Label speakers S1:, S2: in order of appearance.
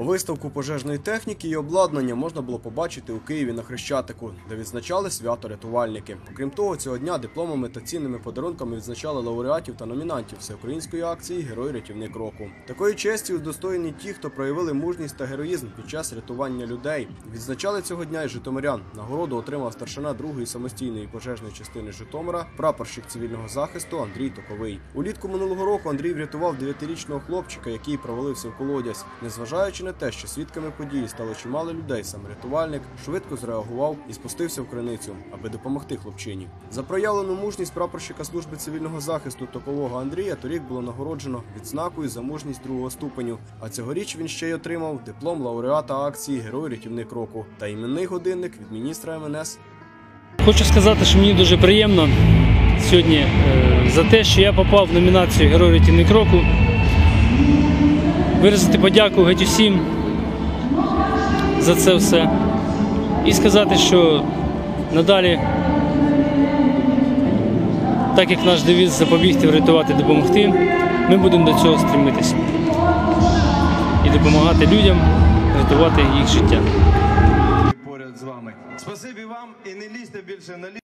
S1: Виставку пожежної техніки і обладнання можна було побачити у Києві на Хрещатику, де відзначали свято рятувальники. Окрім того, цього дня дипломами та цінними подарунками відзначали лауреатів та номінантів всеукраїнської акції Герой рятівник року. Такої честі удостоєні ті, хто проявили мужність та героїзм під час рятування людей. Відзначали цього дня і житомирян. Нагороду отримав старшина другої самостійної пожежної частини Житомира, прапорщик цивільного захисту Андрій Токовий. Улітку минулого року Андрій врятував 9-річного хлопчика, який провалився в колодязь. Незважаючи на те, що свідками події стало чимало людей, сам рятувальник швидко зреагував і спустився в криницю, аби допомогти хлопчині. За проявлену мужність прапорщика служби цивільного захисту топового Андрія торік було нагороджено відзнакою за мужність другого ступеню. А цьогоріч він ще й отримав диплом лауреата акції Герой рятівник року та іменний годинник від міністра МНС
S2: Хочу сказати, що мені дуже приємно сьогодні е, за те, що я попав в номінацію Герой рятівник року. Виразити подяку геть усім за це все. І сказати, що надалі, так як наш девіз запобігти, врятувати, допомогти, ми будемо до цього стремитися. І допомагати людям рятувати їх життя.
S3: поряд з вами. Спасибі вам і не лізьте більше на.